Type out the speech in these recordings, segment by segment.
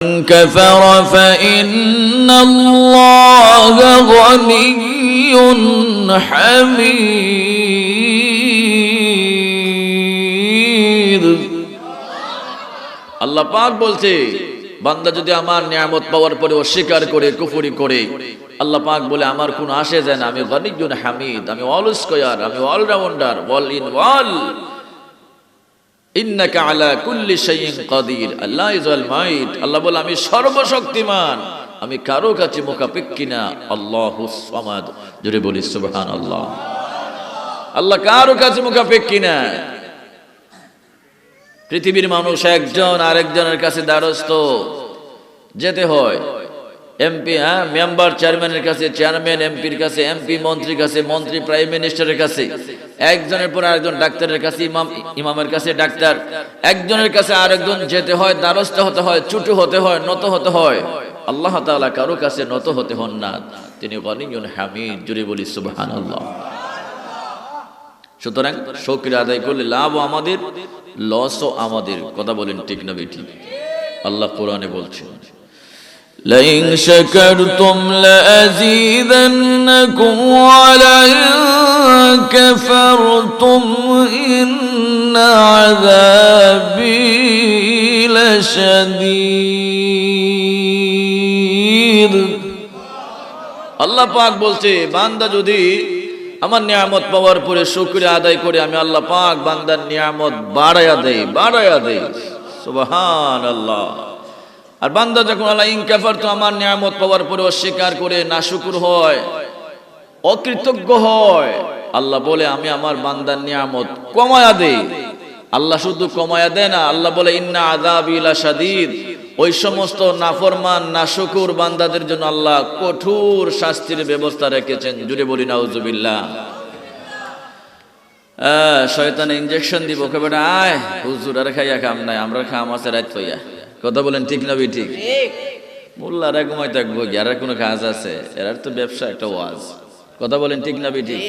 كفر فإن الله غني حميد আল্লাহ পাক বলছে বান্দা যদি আমার নিয়ামত পাওয়ার পরে অস্বীকার করে কুফরি করে আল্লাহ পাক বলে আমার কোন আসে যায় না আমি গনিজুন হামিদ আমি অল স্কয়ার আমি অলরাউন্ডার অল ইন ওয়াল ইন্নাকা আলা কুল্লি শাইইন কাদির। আল্লাহ ইজ অল মাইট আল্লাহ বলে, আমি সর্বশক্তিমান। আমি কারও কাছে মুখাপেক্ষি না। আল্লাহু সামাদ। জোরে বলি, সুবহানাল্লাহ। আল্লাহ কারও কাছে মুখাপেক্ষি না। পৃথিবীর মানুষ একজন আরেকজনের কাছে দ্বারস্থ। যেতে হয়। এমপি হ্যাঁ মেম্বার চেয়ারম্যানের কাছে, চেয়ারম্যান এমপির কাছে এমপি মন্ত্রীর কাছে, মন্ত্রী, প্রাইম মিনিস্টারের কাছে, একজনের পর আরেকজন ডাক্তারের কাছে, ইমাম, ইমামের কাছে ডাক্তার, একজনের কাছে আরেকজন যেতে হয়, দ্বারস্থ হতে হয় ছুটু হতে হয়, নত হতে হয়। আল্লাহ তাআলা কারও কাছে নত হতে হন না। তিনি গনিয়ুন হামিদ জুড়ে বলি সুবহানাল্লাহ। সুতরাং শোকরে আদায় করলে লাভও আমাদের, লসও আমাদের। কথা বলেন ঠিক না বেঠি আল্লাহ কোরআনে বলছেন لئن شكرتم لأزيدنكم ولئن كفرتم إن عذابي لشديد আল্লাহ পাক বলছে বান্দা যদি আমার নিয়ামত পাওয়ার পরে শুকরিয়া আদায় করে আমি আল্লাহ পাক বান্দার নিয়ামত বাড়াইয়া দেই বাড়াইয়া দেই সুবহান আল্লাহ আর বান্দা যখন আল্লাহ ইনকাফার, তো আমার নিয়ামত পাওয়ার পরে অস্বীকার করে না শুকুর হয়, অকৃতজ্ঞ হয়। আল্লাহ বলে, আমি আমার বান্দার নিয়ামত কমায়া দেই। আল্লাহ শুধু কমায়া দেয় না, আল্লাহ বলে, ইন্না আদাবিলা শাদিদ ওই সমস্ত নাফরমান, নাশুকুর বান্দাদের জন্য আল্লাহ কঠোর শাস্তির ব্যবস্থা রেখেছেন। জুড়ে বলি, নাউজুবিল্লাহ। শয়তানে ইঞ্জেকশন দিব কেবে আয়, হুজুর, আর খাইয়া খাম নাই, আমরা খাম আছে রাত পাইয়া কথা বলেন ঠিক না ঠিক? মোল্লারা ঘুমাই থাকব যারা কোনো কাজ আছে? এরার তো ব্যবসা একটা ওয়াজ। কথা বলেন ঠিক না ঠিক?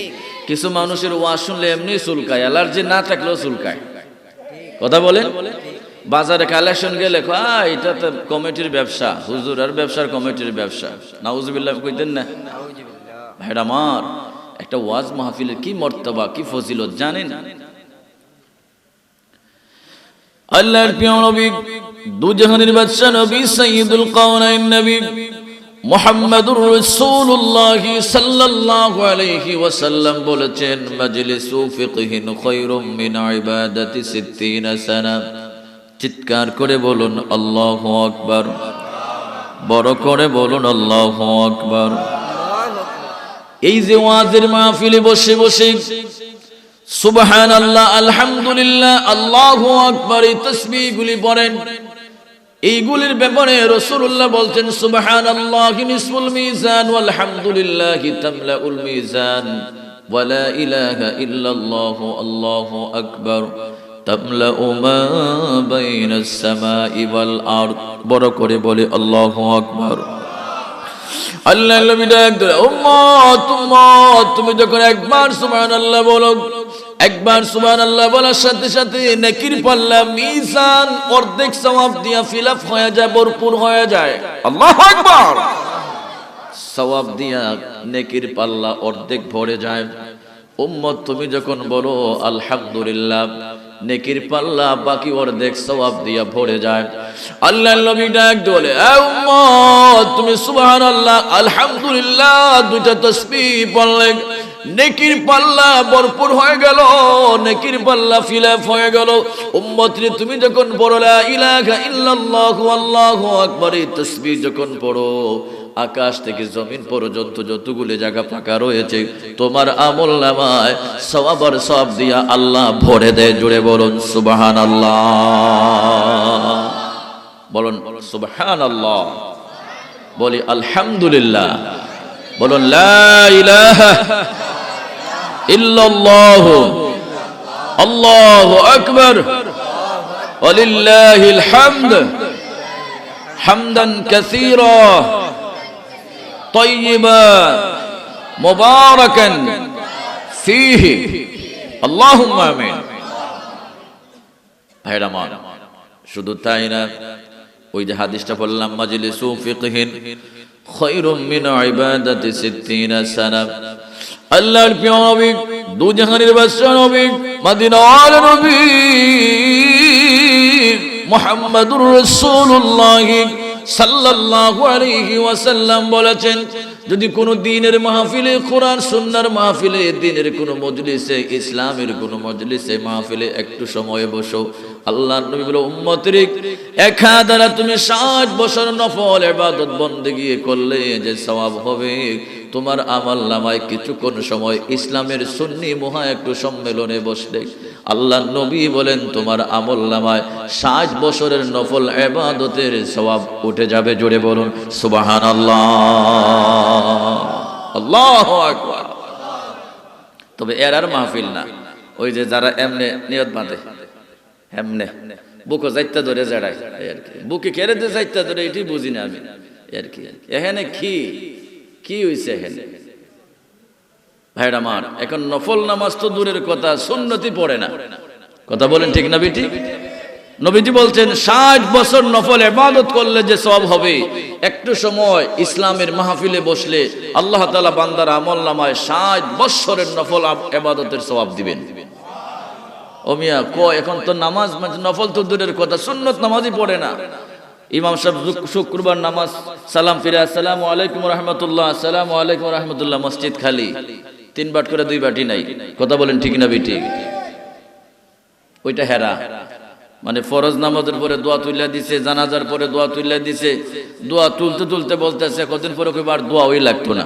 কিছু মানুষের ওয়াজ শুনলে এমনি চুলকায়, অ্যালার্জি না থাকলেও চুলকায়। কথা বলেন? বাজারে কালেকশন গেলে এটা তো কমিটির ব্যবসা। হুজুর, আর ব্যবসার কমিটির ব্যবসা। নাউজুবিল্লাহ কইতেন না? ভাইরা আমার, একটা ওয়াজ মাহফিলের কি মর্তবা, কি ফজিলত, জানেন? আল্লাহর প্রিয় নবী দুজাহানের বাদশা নবী সাইয়্যিদুল কাওনাইন নবী মুহাম্মাদুর রাসূলুল্লাহ সাল্লাল্লাহু আলাইহি ওয়াসাল্লাম বলেছেন, মাজলিসু ফিকহিন খায়রুম মিন ইবাদাতি 60 সানা। চিৎকার করে বলুন, আল্লাহু আকবার। বড় করে বলুন, আল্লাহু আকবার। এই যে ওয়াজের মাহফিলে বসে বসে সুবহান আল্লাহ আলহামদুলিল্লাহ আল্লাহু আকবার এই তসবিহগুলি পড়েন। এইগুলির ব্যাপারে রসুল্লাহ বলছেন সুবহান আল্লাহ নিসমুল মিজান আলহামদুলিল্লাহ তামলাউল মিজান ওয়ালা ইলাহা ইল্লাল্লাহ আল্লাহু আকবার তামলাউ মা বাইনাস সামাই ওয়াল আরদ। বড় করে বলে আল্লাহু আকবার। আল্লাহ নবী ডাক দিলেন, উম্মত উম্মত তুমি যখন একবার সুবহানাল্লাহ বলো একবার সুবহানাল্লাহ বলার সাথে সাথে নেকির পাল্লা মিজান অর্ধেক সওয়াব দিয়া ফিলাপ হয়ে যায় ভরপুর হয়ে যায়। আল্লাহু আকবার। সওয়াব দিয়া নেকির পাল্লা অর্ধেক ভরে যায়। উম্মত তুমি যখন বলো আলহামদুলিল্লাহ নেকির পাল্লা বাকি অর্ধেক সওয়াব দিয়া ভরে যায়। আল্লাহ নবী ডাক বলে উম্মত তুমি সুবহানাল্লাহ আলহামদুলিল্লাহ দুইটা তাসবিহ পড়লে। নেকির পাল্লা ভরপুর হয়ে গেল, নেকির পাল্লা ফিলাপ হয়ে গেল। উম্মত রে তুমি যখন পড়ো, লা ইলাহা ইল্লাল্লাহু, আল্লাহু আকবার এই তাসবিহ যখন পড়ো, আকাশ থেকে জমিন পর্যন্ত যতগুলো জায়গা ফাঁকা রয়েছে, তোমার আমল নামায় সবার সব দিয়া আল্লাহ ভরে দেয়। জুড়ে বলুন সুবাহান আল্লাহ বলুন সুবহান আল্লাহ বলি, আলহামদুলিল্লাহ। বলুন, লা ইলাহা ইল্লাল্লাহ আল্লাহু আকবার ولله الحمد حمدا كثيرا طيبا مباركا فيه اللهم امين ভাইরা আমার শুধু তাই না ওই যে হাদিসটা বললাম মাজলিসু ফিকহিন খায়রুম মিন ইবাদাতি 60 সানা আল্লাহর প্রিয় নবী, দু জাহানের বাদশা নবী, মদিনার নবী, মুহাম্মাদুর রাসূলুল্লাহ সাল্লাল্লাহু আলাইহি ওয়াসাল্লাম বলেছেন, যদি কোনো দিনের মাহফিলে, কোরআন সুন্নাহর মাহফিলে, দিনের কোনো মজলিসে, ইসলামের কোনো মজলিসে মাহফিলে একটু সময় বসো আল্লাহর নবী বলে, উম্মতের এক দ্বারা তুমি ষাট বছর নফল ইবাদত গিয়ে করলে যে সওয়াব হবে। তোমার আমল নামায় কিছুক্ষণ সময় ইসলামের সুন্নি মহা একটু সম্মেলনে বসলে। আল্লাহ নবী বলেন, তোমার আমল নামায় ষাট বছরের নফল এবাদতের সবাব উঠে যাবে। জোরে বলুন সুবাহান আল্লাহ আল্লাহ তবে এর আর মাহফিল না। ওই যে যারা এমনি নিয়ত বাঁধে। এমনে বুকো যাইতে ধরে জেড়ায়, এই আর কি। বুকে কেড়ে দিয়ে যাইতে ধরে, এটি বুঝি না আমি আর কি। এখানে কি? কি হইছে এখানে ভাইরা আমার, এখন নফল নামাজ তো দূরের কথা, সুন্নতি পড়ে না। কথা বলেন ঠিক না বিটি? নবীজি বলছেন, ষাট বছর নফল এবাদত করলে যে সব হবে, একটু সময় ইসলামের মাহফিলে বসলে আল্লাহ তালা বান্দার আমল নামায় ষাট বৎসরের নফল এবাদতের সবাব দিবেন। ও মিয়া, ক, এখন তো নামাজ মানে নফল তো দূরের কথা, সুন্নত নামাজই পড়ে না। ইমাম সাহেব শুক্রবার নামাজ, সালাম ফিরে, আসসালামু আলাইকুম রহমতুল্লাহ, আসসালামু আলাইকুম রহমতুল্লাহ, মসজিদ খালি। তিন বাট করে দুই বাটি নাই। কথা বলেন ঠিক না বিটি? ওইটা হেরা। মানে ফরজ নামাজের পরে দোয়া তুলিয়া দিছে, জানাজার পরে দোয়া তুলিয়া দিছে, দোয়া তুলতে তুলতে বলতেছে, কদিন পরে কইবার আর দোয়া ওই লাগতো না।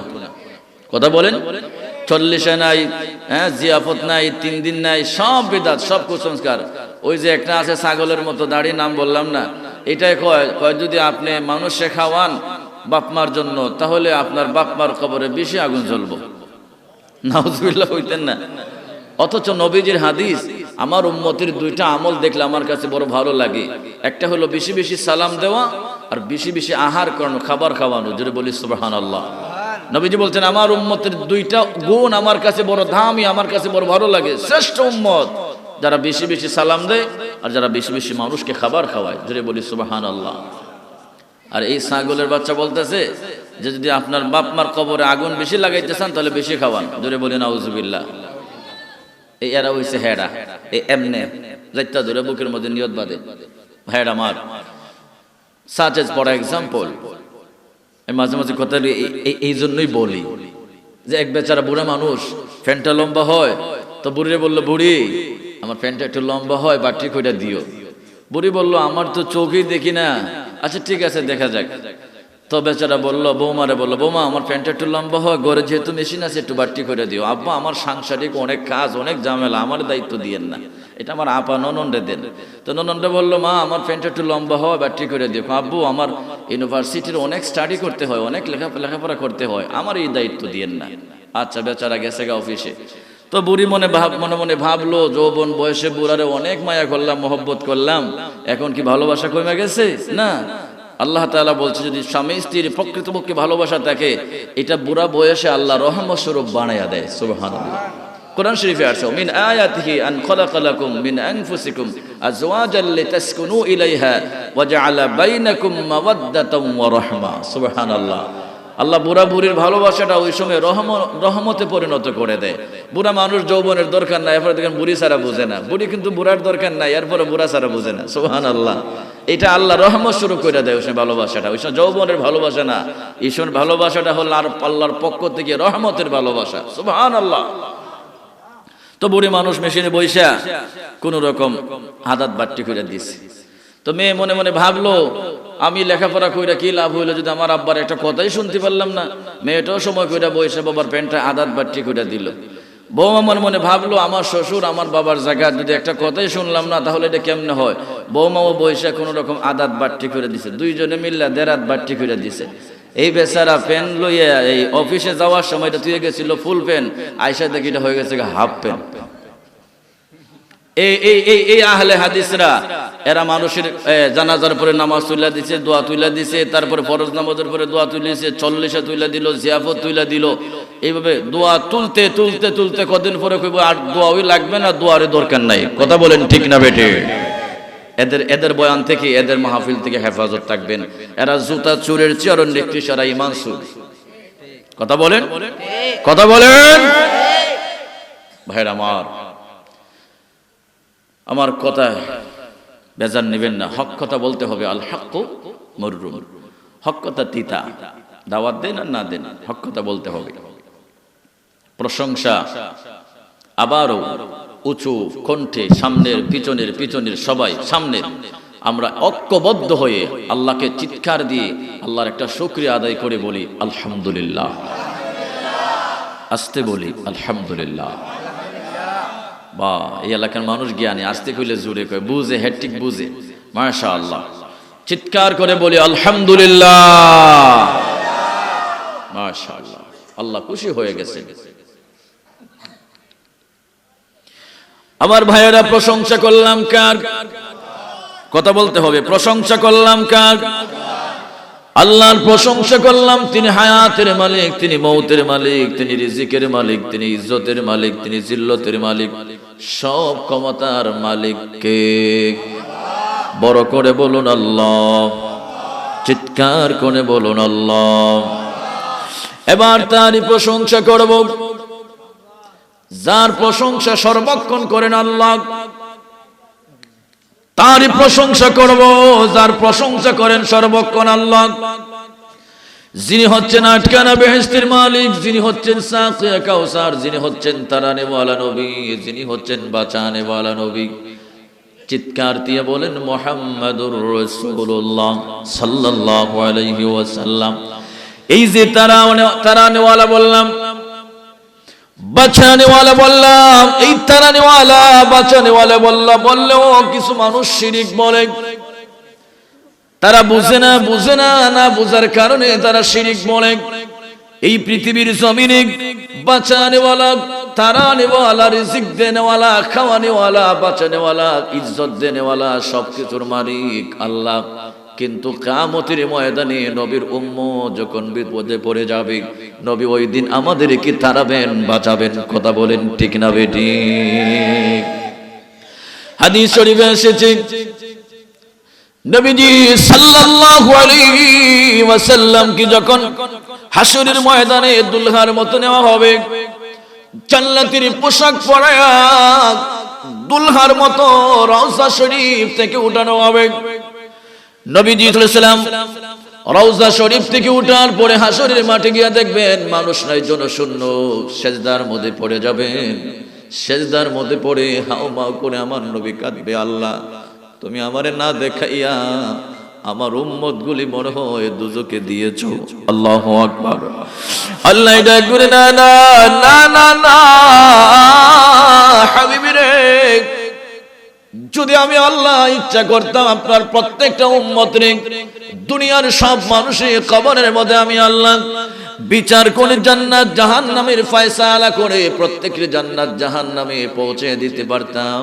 কথা বলেন? চল্লিশে নাই হ্যাঁ জিয়াফত নাই, তিন দিন নাই, সব বেদাত, সব কুসংস্কার। ওই যে একটা আছে ছাগলের মতো দাড়ি, নাম বললাম না। এটাই কয় কয় যদি আপনি মানুষে খাওয়ান বাপমার জন্য, তাহলে আপনার বাপমার কবরে বেশি আগুন জ্বলবো। নাউজুবিল্লাহ, হইতেন না। অথচ নবীজির হাদিস, আমার উম্মতির দুইটা আমল দেখলে আমার কাছে বড় ভালো লাগে। একটা হলো বেশি বেশি সালাম দেওয়া আর বেশি বেশি আহার করানো, খাবার খাওয়ানো যদি বলি সুবাহান আল্লাহ নবীজি বলছেন, আমার উম্মতের দুইটা গুণ আমার কাছে বড় দামি, আমার কাছে বড় ভালো লাগে। শ্রেষ্ঠ উম্মত যারা বেশি বেশি সালাম দেয় আর যারা বেশি বেশি মানুষকে খাবার খাওয়ায়। যদি বলি সুবাহান আল্লাহ আর এই ছাগলের বাচ্চা বলতেছে যে, যদি আপনার বাপ মার কবরে আগুন বেশি লাগাইতে চান, তাহলে বেশি খাওয়ান। ধরে বলি, নাউজুবিল্লাহ। এই এরা হইছে হেডা। এই এমনে যাইতা ধরে বুকের মধ্যে নিয়ত বাদে হেডা মার। সাচ এজ ফর এক্সাম্পল আমি মাঝে মাঝে কথা এই- জন্যই বলি যে এক বেচারা বুড়া মানুষ, ফ্যানটা লম্বা হয়, তো বুড়িরে বলল, বুড়ি, আমার ফ্যানটা একটু লম্বা হয়, বাটি কইটা দিও। বুড়ি বলল, আমার তো চোখেই দেখি না। আচ্ছা ঠিক আছে, দেখা যাক। তো বেচারা বলল, বৌমারে বলল, বৌমা, আমার প্যান্টটা একটু লম্বা হয়, ঘরে যেহেতু মেশিন আছে, একটু বাট্টি করে দিও। আব্বা, আমার সাংসারিক অনেক কাজ, অনেক ঝামেলা, আমার দায়িত্ব দিয়েন না। এটা আমার আপা ননন্দে দেন। তো ননন্দে বলল, মা, আমার প্যান্টটা একটু লম্বা হয় বাট্টি করে দিও। আব্বু, আমার ইউনিভার্সিটির অনেক স্টাডি করতে হয়, অনেক লেখা লেখাপড়া করতে হয়। আমার এই দায়িত্ব দিয়েন না। আচ্ছা বেচারা গেছে গা অফিসে তো বুড়ি মনে ভাব মনে মনে ভাবলো, যৌবন বয়সে বুড়ারে অনেক মায়া করলাম, মহব্বত করলাম। এখন কি ভালোবাসা কমে গেছে? না। আল্লাহ তাআলা বলছে, যদি স্বামী স্ত্রীর প্রকৃতপক্ষে ভালোবাসা থাকে, এটা বুড়া বয়সে আল্লাহ রহমত স্বরূপ বানাইয়া দেয়। সুবহানাল্লাহ। কোরআন শরীফে আছে মিন আয়াতিহি আন খালাকালাকুম মিন আনফুসিকুম আজওয়াজাল লিতাসকুনু ইলাইহা ওয়া জাআলা বাইনাকুম মাওয়াদ্দাতাম ওয়া রাহমা। সুবহানাল্লাহ। আল্লাহ বুড়া বুড়ির ভালোবাসাটা ওই সময় রহম, রহমতে পরিণত করে দেয়। বুড়া মানুষ যৌবনের দরকার নাই, এরপরে দেখেন বুড়ি সারা বুঝে না। বুড়ি কিন্তু বুড়ার দরকার নাই, এরপরে বুড়া সারা বুঝে না। সোহান আল্লাহ এটা আল্লাহ রহমত শুরু করে দেয় ওই সময় ভালোবাসাটা। ওই সময় যৌবনের ভালোবাসা না সময় ভালোবাসাটা হলো আর আল্লাহর পক্ষ থেকে রহমতের ভালোবাসা। সুবহান আল্লাহ তো বুড়ি মানুষ মেশিনে বৈশা কোন রকম হাতাত বাট্টি করে দিছে। তো মেয়ে মনে মনে ভাবলো, আমি লেখাপড়া কইরা কি লাভ হইল যদি আমার আব্বার একটা কথাই শুনতে পারলাম না? মেয়েটাও সময় কইরা বৈশা বাবার প্যান্টটা আদাত বাট্টি কইরা দিল। বৌমা আমার মনে ভাবলো, আমার শ্বশুর আমার বাবার জায়গা, যদি একটা কথাই শুনলাম না, তাহলে এটা কেমনে হয়? বৌমাও বৈশা কোনো রকম আদাত বাট্টি করে দিছে, দুইজনে মিল্লা দেরাত বাট্টি করে দিছে। এই বেচারা পেন লইয়া এই অফিসে যাওয়ার সময় এটা তুই গেছিল ফুল পেন আয়সা দেখি এটা হয়ে গেছে হাফ পেন। এই এই এই এই আহলে হাদিসরা, এরা মানুষের জানাজার পরে নামাজ তুইলা দিছে, দোয়া তুইলা দিছে, তারপরে ফরজ নামাজের পরে দোয়া তুলিছে চল্লিশে তুইলা দিল, জিয়াফত তুইলা দিল। এইভাবে দোয়া তুলতে তুলতে তুলতে কদিন পরে কইব, আর দোয়া ওই লাগবে না দোয়ারে দরকার নাই। কথা বলেন ঠিক না বেটে এদের এদের বয়ান থেকে, এদের মাহফিল থেকে হেফাজত থাকবেন। এরা জুতা, চুরের আরও নেকটি সারা ইমান সুর কথা বলেন? কথা বলেন? ভাইয়ের আমার আমার কথা বেজার নেবেন না। হক কথা বলতে হবে, আল হক মররুম। হক কথা তিতা। দাওয়াত দেন আর না দেন, হক কথা বলতে হবে। প্রশংসা। আবারও উঁচু কণ্ঠে সামনের, পিছনের পিছনের সবাই সামনের আমরা ঐক্যবদ্ধ হয়ে আল্লাহকে চিৎকার দিয়ে আল্লাহর একটা শুক্রিয়া আদায় করে বলি, আলহামদুলিল্লাহ। আসতে বলি, আলহামদুলিল্লাহ। বা, এই এলাকার মানুষ জ্ঞানী আসতে কইলে জুড়ে কয়, বুঝে হেট্টিক বুঝে। মাশা আল্লাহ চিৎকার করে বলি, আলহামদুলিল্লাহ। মাশা আল্লাহ আল্লাহ খুশি হয়ে গেছে আমার ভাইয়েরা, প্রশংসা করলাম কার? কথা বলতে হবে, প্রশংসা করলাম কার? আল্লাহর প্রশংসা করলাম, তিনি হায়াতের মালিক, তিনি মৌতের মালিক, তিনি রিজিকের মালিক, তিনি ইজ্জতের মালিক, তিনি জিল্লতের মালিক, সব ক্ষমতার মালিককে। বড় করে বলুন আল্লাহ, চিৎকার করে বলুন আল্লাহ। এবার তারই প্রশংসা করব। যার প্রশংসা সর্বক্ষণ করেন আল্লাহ, তারই প্রশংসা করব, যার প্রশংসা করেন সর্বক্ষণ আল্লাহ। যিনি হচ্ছেন আটকানা বেহেস্তির মালিক, যিনি হচ্ছেন সাকিয়া কাউসার যিনি হচ্ছেন তারানেওয়ালা নবী, যিনি হচ্ছেন বাঁচানেওয়ালা নবী। চিৎকার দিয়ে বলেন, মোহাম্মদুর রসুল্লাহ সাল্লাল্লাহু আলাইহি ওয়াসাল্লাম। এই যে তারা তারানেওয়ালা বললাম এই তারানেওয়ালা বাঁচানেওয়ালা তারা বুঝে না বুঝে না বুঝার কারণে তারা শিরিক বলে। এই পৃথিবীর জমিনে বাঁচানেওয়ালা তারানেওয়ালা রিজিক দেনেওয়ালা, খাওয়ানেওয়ালা, বাঁচানেওয়ালা, ইজ্জত দেনেওয়ালা সব কিছুর মালিক আল্লাহ। কিন্তু কামতের ময়দানে নবীর উম্ম যখন বিপদে পড়ে যাবে, নবী ওই দিন আমাদেরকে তাড়াবেন, বাঁচাবেন, কথা বলেন ঠিক না বেটি? হাদিস শরীফে এসেছে, নবীজি সাল্লাল্লাহু আলাইহি ওয়াসাল্লাম কি যখন হাসরের ময়দানে দুলহার মতো নেওয়া হবে, জান্নাতের পোশাক পরায়া দুলহার মতো রওজা শরীফ থেকে উঠানো হবে নবীজি রওজা শরীফ থেকে উঠার পরে হাসরের মাঠে গিয়া দেখবেন মানুষ নাই জনশূন্য, সেজদার মধ্যে পড়ে যাবেন। সেজদার মধ্যে পড়ে হাও মাও করে আমার নবী কাঁদবে, আল্লাহ তুমি আমারে না দেখাইয়া আমার উম্মত গুলি মনে হয় দুজকে দিয়েছ। আল্লাহ আকবার। আল্লাহ এটা করে না না না না না যদি আমি আল্লাহ ইচ্ছা করতাম আপনার প্রত্যেকটা উম্মত রে দুনিয়ার সব মানুষের কবরের মধ্যে আমি আল্লাহ বিচার করে জান্নাত জাহান নামের ফয়সালা করে প্রত্যেকের জান্নাত জাহান নামে পৌঁছে দিতে পারতাম।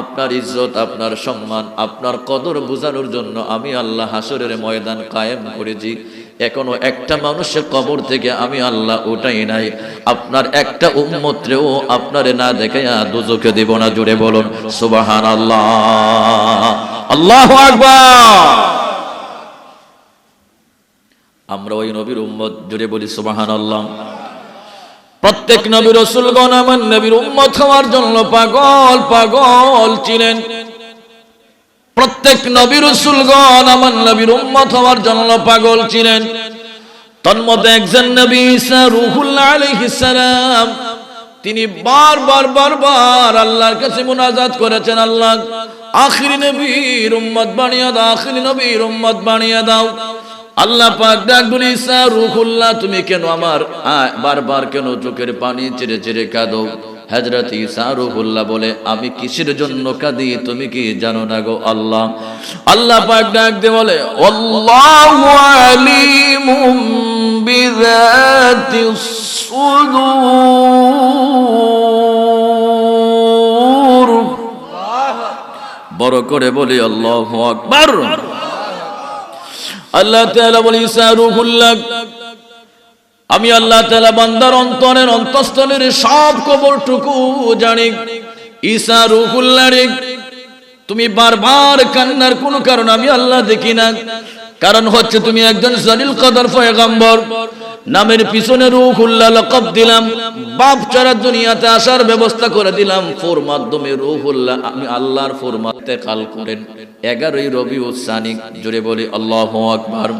আপনার ইজ্জত, আপনার সম্মান, আপনার কদর বোঝানোর জন্য আমি আল্লাহ হাসরের ময়দান কায়েম করেছি। এখনও একটা মানুষের কবর থেকে আমি আল্লাহ ওটাই নাই। আপনার একটা উম্মত্রেও আপনারে না দেখে দুজকে দেব না জুড়ে বলুন সুবাহান আল্লাহ আল্লাহ আমরা ওই নবীর উম্মত জুড়ে বলি সুবাহান আল্লাহ প্রত্যেক নবী রসুলগণ আমার নবীর উম্মত হওয়ার জন্য পাগল পাগল ছিলেন। প্রত্যেক নবী রসুলগণ আমার নবীর উম্মত হওয়ার জন্য পাগল ছিলেন। তন্মধ্যে একজন নবী ঈসা রুহুল্লাহ আলাইহিস সালাম, তিনি বারবার বারবার আল্লাহর কাছে মুনাজাত করেছেন, আল্লাহ আখিরি নবীর উম্মত বানিয়ে দাও, আখিরি নবীর উম্মত বানিয়ে দাও। আল্লাহ পাক ডাক রুহুল্লাহ, তুমি কেন আমার বারবার কেন চোখের পানি চেড়ে চেড়ে কাঁদো? হজরত ঈসা রুহুল্লাহ বলে, আমি কিসের জন্য কাঁদি? তুমি কি জানো না গো আল্লাহ? আল্লাহ পাক ডাক দিয়ে বলে, আল্লাহু আলিমুম বিযাতিস বড় করে বলি, আল্লাহু আকবার। আল্লাহ তাআলা বলি, ঈসা রুহুল্লাহ আমি আল্লাহ তালা বান্দার অন্তরের অন্তঃস্থলের সব খবরটুকু জানি। ঈশা রুহুল্লাহ রে তুমি বারবার কান্নার কোনো কারণ আমি আল্লাহ দেখি না। কারণ হচ্ছে তুমি একজন জলিল কদর পয়গম্বর। নামের পিছনে রুহুল্লাহ লকব দিলাম। বাপ ছাড়া দুনিয়াতে আসার ব্যবস্থা করে দিলাম। ফোর মাধ্যমে রুহুল্লাহ আমি আল্লাহর ফোর মাত্রে কাল করেন। এগারোই রবি উসানি জুড়ে বলি আল্লাহ আকবার।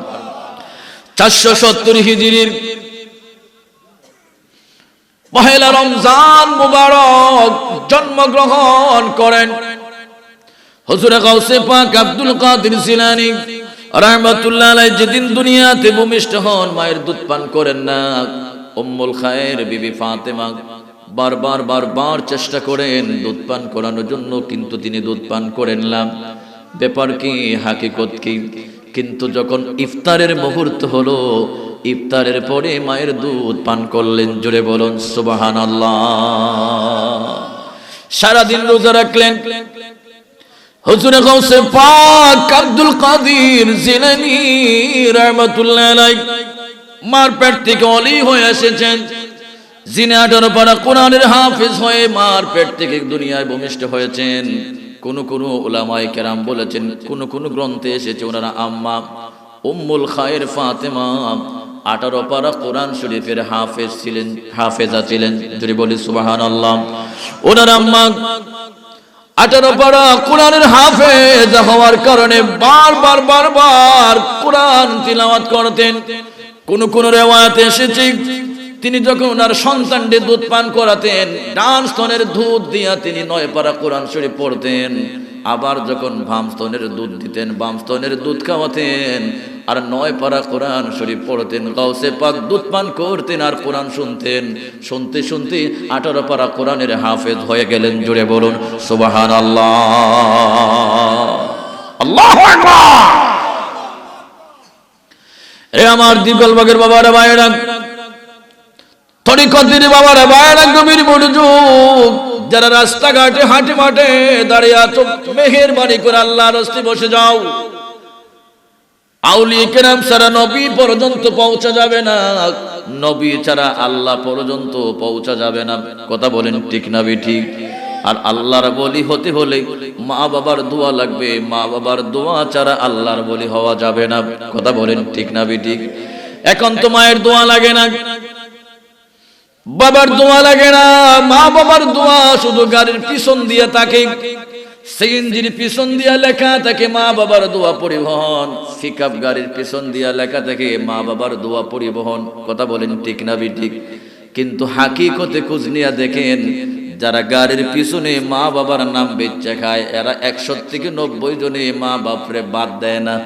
চারশো সত্তর হিজিরির পহেলা রমজান মুবারক জন্মগ্রহণ করেন। হজুরে গাউসে পাক আব্দুল কাদির জিলানী রহমাতুল্লাহ যেদিন দুনিয়াতে ভূমিষ্ঠ হন, মায়ের দুধ পান করেন না। উম্মুল খায়ের বিবি ফাতেমা বারবার বারবার চেষ্টা করেন দুধ পান করানোর জন্য, কিন্তু তিনি দুধ পান করেন না। ব্যাপার কি, হাকিকত কি? কিন্তু যখন ইফতারের মুহূর্ত হলো, ইফতারের পরে মায়ের দুধ পান করলেন জুড়ে বলুন, সুবহানাল্লাহ। সারাদিন রোজা রাখলেন। হুজুরে গৌসে পাক আব্দুল কাদির জিলানী রাহমাতুল্লাহ আলাই মার পেট থেকে অলি হয়ে এসেছেন। জিনে আঠারো পারা কোরআনের হাফেজ হয়ে মার পেট থেকে দুনিয়ায় ভূমিষ্ঠ হয়েছেন। কোন কোন ওলামায়ে কেরাম বলেছেন, কোন কোনো গ্রন্থে এসেছে ওনারা আম্মা উম্মুল খায়ের ফাতেমা। আঠারো পারা কোরআন শরীফের হাফেজ ছিলেন, হাফেজা ছিলেন, যদি বলি সুবহানাল্লাহ। ওনার আম্মা আঠারো পারা কোরআনের হাফেজ হওয়ার কারণে বারবার বারবার কোরআন তিলাওয়াত করতেন। কোন কোন রেওয়ায়াতে এসেছে তিনি যখন ওনার সন্তানকে দুধ পান করাতেন, ডান স্তনের দুধ দিয়া তিনি নয় পারা কোরআন শরীফ পড়তেন। আবার যখন বাম স্তনের দুধ দিতেন, বাম স্তনের দুধ খাওয়াতেন, আর নয় পারা কোরআন শরীফ পড়তেন গাউসে পাক দুধ পান করতেন আর কোরআন শুনতেন। শুনতে শুনতে আঠারো পারা কোরআনের হাফেজ হয়ে গেলেন জুড়ে বলুন সুবাহান আল্লাহ আল্লাহ রে আমার দিগলবাগের বাবারা, ভাইয়েরা তরিকতির বাবারা ভাইয়েরা গভীর মনোযোগ। যারা রাস্তাঘাটে হাঁটে মাঠে দাঁড়িয়ে আছো মেহের বাড়ি করে আল্লাহ রস্তি বসে যাও। কেরাম ছাড়া নবী পর্যন্ত পৌঁছা যাবে না। নবী ছাড়া আল্লাহ পর্যন্ত পৌঁছা যাবে না। কথা বলেন ঠিক না ঠিক? আর আল্লাহর বলি হতে হলে মা বাবার দোয়া লাগবে। মা বাবার দোয়া ছাড়া আল্লাহর বলি হওয়া যাবে না। কথা বলেন ঠিক না ঠিক? এখন তো মায়ের দোয়া লাগে না। বাবার দোয়া লাগে না, মা বাবার দোয়া শুধু গাড়ির পিছন দিয়ে তাকে হাকিকতে দেখেন, যারা গাড়ির পিছনে মা বাবার নাম বেচে খায়, এরা একশো থেকে নব্বই জনে মা বাপরে বাদ দেয় না।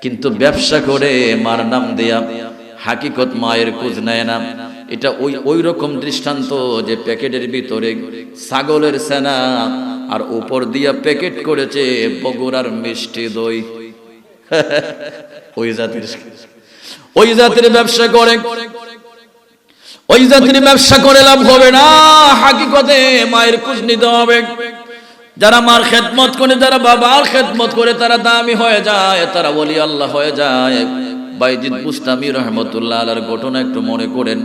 কিন্তু ব্যবসা করে মার নাম দেয়া, হাকিকত মায়ের খোঁজ নেয় না। এটা ওই ওই রকম দৃষ্টান্ত যে প্যাকেটের ভিতরে ছাগলের সেনা আর উপর দিয়া প্যাকেট করেছে বগুড়ার মিষ্টি দই। ওই জাতির ওই জাতির ব্যবসা করে। ওই জাতির ব্যবসা করে লাভ হবে না, হাকিকতে মায়ের খোঁজ নিতে হবে। যারা মার খেদমত করে, যারা বাবার খেদমত করে, তারা দামি হয়ে যায়, তারা বলি আল্লাহ হয়ে যায়। বাইজিদ মুস্তামি রহমতুল্লাহ আলার ঘটনা একটু মনে করেন।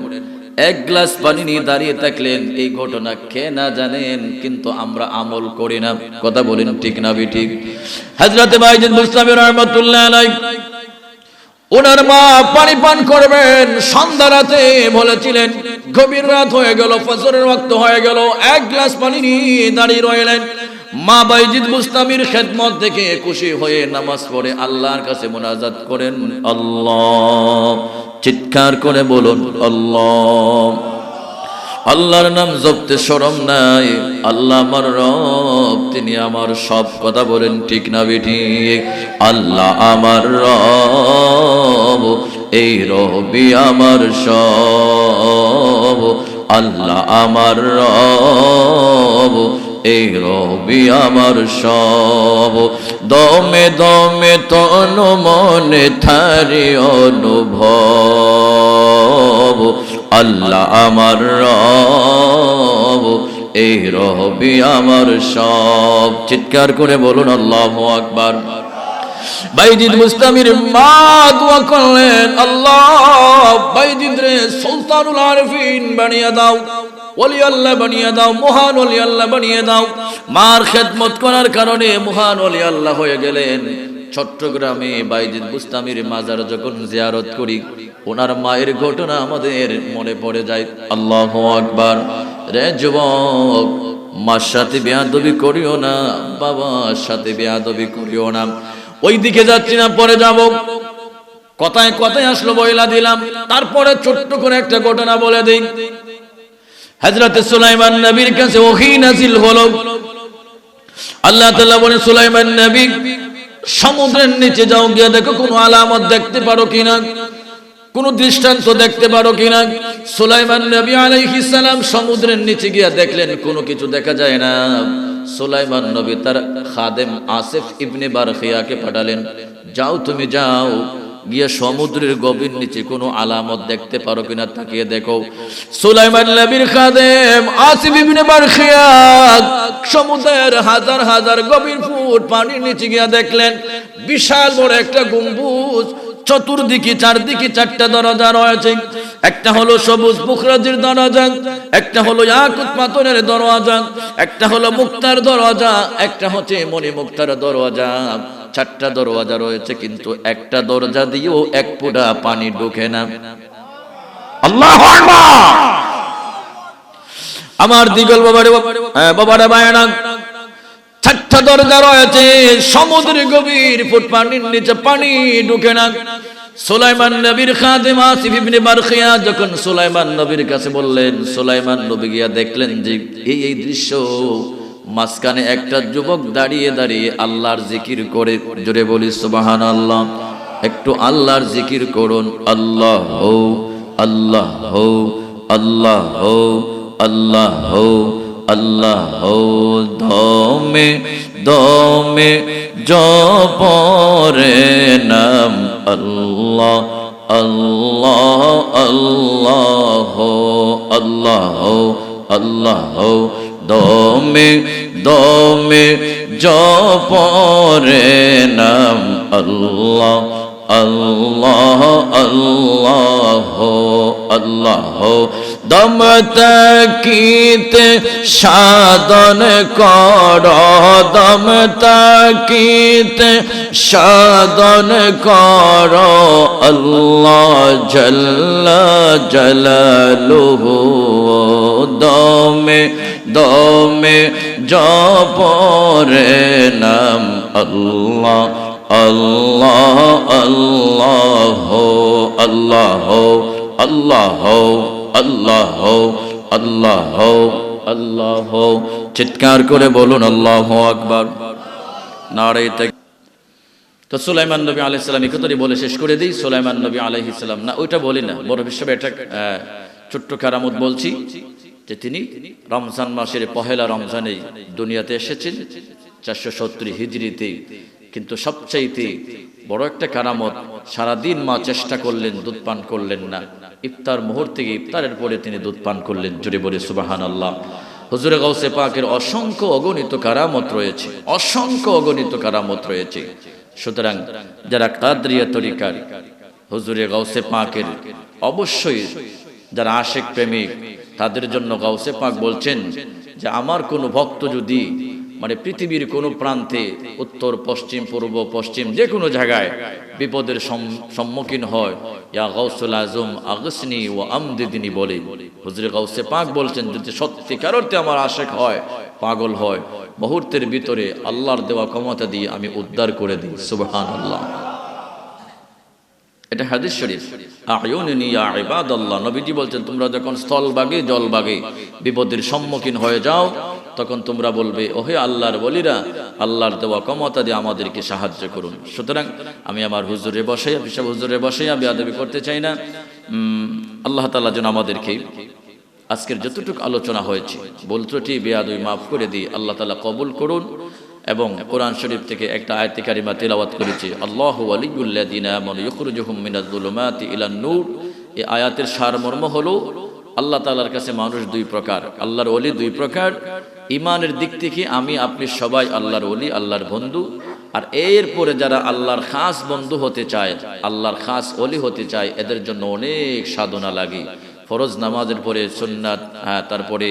এক গ্লাস পানি নিয়ে দাঁড়িয়ে থাকলেন, এই ঘটনা কে না জানেন, কিন্তু আমরা আমল করি না। কথা বলেন ঠিক না ঠিক। হাজরাতে বাইজিদ মুস্তামি রহমতুল্লাহ আলাই ওনার মা পানি পান করবেন, সন্ধ্যা রাতে বলেছিলেন, গভীর রাত হয়ে গেল, ফজরের রক্ত হয়ে গেল, এক গ্লাস পানি নিয়ে দাঁড়িয়ে রইলেন। মা বাইজিদ মুস্তামির খেদমত দেখে খুশি হয়ে নামাজ পড়ে আল্লাহর কাছে মোনাজাত করেন। আল্লাহ চিৎকার করে বলুন, আল্লাহ, আল্লাহর নাম জপতে সরম নাই। আল্লাহ আমার রব, তিনি আমার সব কথা বলেন, ঠিক না বেঠিক আল্লাহ আমার রব, এই রবি আমার সব। আল্লাহ আমার রব, এই রবি আমার সব। দমে দমে তন মনে থারি অনুভব। আল্লাহ আমার রব, এই রবি আমার সব। চিৎকার করে বলুন, আল্লাহ আকবার। বাইজিদ মুস্তামির মা দোয়া করলেন, আল্লাহ বাইজিদ রে সুলতানুল আরফিন বানিয়ে দাও। ওলি আল্লাহ বানিয়ে দাও, মহান ওলি আল্লাহ বানিয়ে দাও। মার খেদমত করার কারণে মহান ওলি আল্লাহ হয়ে গেলেন। চট্টগ্রামে বাইজিদ বুস্তামির মাজার যখন জিয়ারত করি, ওনার মায়ের ঘটনা আমাদের মনে পড়ে যায়। আল্লাহ আকবার। রে যুবক, মার সাথে বেয়াদবি করিও না, বাবার সাথে বেয়াদবি করিও না। ওই দিকে যাচ্ছি না, পরে যাব। কথায় কথায় আসলো বইলা দিলাম। তারপরে ছোট্ট করে একটা ঘটনা বলে দিই। হযরত সুলাইমান নবীর কাছে ওহী নাজিল হলো। আল্লাহ তাআলা বলেন, সুলাইমান নবী, সমুদ্রের নিচে যাও, গিয়ে দেখো কোনো আলামত দেখতে পারো কিনা, কোন দৃষ্টান্ত দেখতে পারো কিনা। সুলাইমান নবী আলাইহিস সালাম সমুদ্রের নিচে গিয়া দেখলেন, কোনো কিছু দেখা যায় না। সুলাইমান নবী তার খাদেম আসিফ ইবনে বারখিয়াকে পাঠালেন, যাও তুমি, যাও। গিয়ে সমুদ্রের গভীর নিচে কোনো আলামত দেখতে পারো কিনা তাকিয়ে দেখো। সুলাইমান নবীর খাদেম, আসিফ ইবনে বারখিয়া সমুদ্রের হাজার হাজার গভীর ফুট পানির নিচে গিয়ে দেখলেন, বিশাল বড় একটা গম্বুজ, চতুর্দিকে চারদিকে চারটা দরজা রয়েছে। একটা হলো সবুজ পুখরাজির দরজা, একটা হলো ইয়াকুত পাথরের দরজা, একটা হলো মুক্তার দরজা, একটা হচ্ছে মণি মুক্তার দরজা। চারটা দরওয়াজা রয়েছে, কিন্তু একটা দরজা দিয়েও এক ফুটা পানি ঢোকে না। আল্লাহ আমার দিগল বাবারে বাবারে বায়না চারটা দরজা রয়েছে সমুদ্র গভীর ফুট পানির নিচে পানি ঢুকে না। সুলাইমান নবীর খাদেম আসিফ ইবনে বারখিয়া যখন সুলাইমান নবীর কাছে বললেন, সুলাইমান নবী গিয়া দেখলেন যে এই এই দৃশ্য মাঝখানে একটা যুবক দাঁড়িয়ে দাঁড়িয়ে আল্লাহর জিকির করে, জোরে বলি সুবাহান আল্লাহ একটু আল্লাহর জিকির করুন, আল্লাহ হো আল্লাহ হো আল্লাহ হো আল্লাহ হো আল্লাহ, দমে দমে, জপরে নাম আল্লাহ আল্লাহ আল্লাহ আল্লাহ আল্লাহ দমে দমে জপরে নাম আল্লাহ আল্লাহ আল্লাহ আল্লাহ। দম তাকিতে সাধন কর, দম তাকিতে সাধন কর আল্লাহ জল্লা জলালুহু দমে দমে জপরে নাম আল্লাহ আল্লাহ আল্লাহ আল্লাহ আল্লাহ আল্লাহ আল্লাহ আল্লাহ। চিৎকার করে বলুন, আল্লাহ আকবার। নারে তো সুলাইমান নবী আলাইহিস সালাম একতরি বলে শেষ করে দিই, সুলাইমান নবী আলাইহিস সালাম। না, ওইটা বলি না, বড় বিশ্ববে এটা ছোট্ট কারামত বলছি যে তিনি রমজান মাসের পহেলা রমজানে দুনিয়াতে এসেছেন, চারশো সত্তর হিজড়িতে। কিন্তু সবচাইতে বড় একটা কারামত, সারাদিন মা চেষ্টা করলেন, দুধ পান করলেন না। ইফতার মুহূর্তে ইফতারের পরে তিনি দুধ পান করলেন জুড়ে বলে সুবাহান আল্লাহ হুজুরে গাউসে পাকের অসংখ্য অগণিত কারামত রয়েছে, অসংখ্য অগণিত কারামত রয়েছে। সুতরাং যারা কাদরিয়া তরিকার, হুজুরে গাউসে পাকের, অবশ্যই যারা আশেক প্রেমিক, তাদের জন্য গাউসে পাক বলছেন যে আমার কোনো ভক্ত যদি মানে পৃথিবীর কোনো প্রান্তে উত্তর, পশ্চিম, পূর্ব, পশ্চিম যে কোনো জায়গায় বিপদের সম্মুখীন হয় আজম আগসনি ও আমদিদিনী বলে। হুজরে গাউসে পাক বলছেন, যদি সত্যিকার অর্থে আমার আশেক হয় পাগল হয়। মুহূর্তের ভিতরে আল্লাহর দেওয়া ক্ষমতা দিয়ে আমি উদ্ধার করে দিই। সুবহান আল্লাহ এটা হাদিস শরীফ। ইবাদাল্লাহ। নবীজি বলছেন, তোমরা যখন স্থলভাগে জলভাগে বিপদের সম্মুখীন হয়ে যাও, তখন তোমরা বলবে, ওহে আল্লাহর বলিরা, আল্লাহর দেওয়া ক্ষমতা দিয়ে আমাদেরকে সাহায্য করুন। সুতরাং আমি আমার হুজুরে বসাইয়া, পিসাব হুজুরে বসাইয়া বেয়াদবি করতে চাই না। আল্লাহ তাআলা যেন আমাদেরকে আজকের যতটুকু আলোচনা হয়েছে বল ত্রুটি, বেয়াদবি মাফ করে দিয়ে আল্লাহ তাআলা কবুল করুন এবং কোরআন শরীফ থেকে একটা আয়াতে কারিমা তেলাওয়াত করেছে, আল্লাহু ওয়ালিয়ুল্লাযিনা আমানু ইখরুজুহুম মিনাজ যুলুমাতি ইলান নূর। এই আয়াতের সারমর্ম হলো, আল্লাহ তাআলার কাছে মানুষ দুই প্রকার, আল্লাহর অলি দুই প্রকার। ইমানের দিক থেকে আমি, আপনি সবাই আল্লাহর অলি আল্লাহর বন্ধু। আর এরপরে যারা আল্লাহর খাস বন্ধু হতে চায়, আল্লাহর খাস অলি হতে চায়, এদের জন্য অনেক সাধনা লাগে। ফরজ নামাজের পরে সুন্নাত হ্যাঁ তারপরে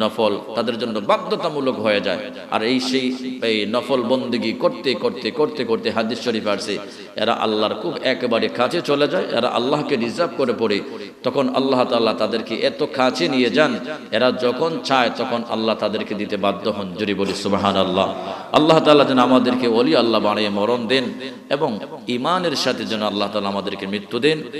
নফল, তাদের জন্য বাধ্যতামূলক হয়ে যায়। আর এই সেই, এই নফল বন্দিগি করতে করতে করতে করতে হাদিস শরীফ আসছে এরা আল্লাহর খুব একেবারে কাছে চলে যায়, এরা আল্লাহকে রিজার্ভ করে পড়ে। তখন আল্লাহ তাআলা তাদেরকে এত কাছে নিয়ে যান, এরা যখন চায় তখন আল্লাহ তাদেরকে দিতে বাধ্য হন জুরি বলি সুবাহান আল্লাহ আল্লাহ তাআলা যেন আমাদেরকে ওলি আল্লাহ বানিয়ে মরণ দেন এবং ইমানের সাথে যেন আল্লাহ তাআলা আমাদেরকে মৃত্যু দেন।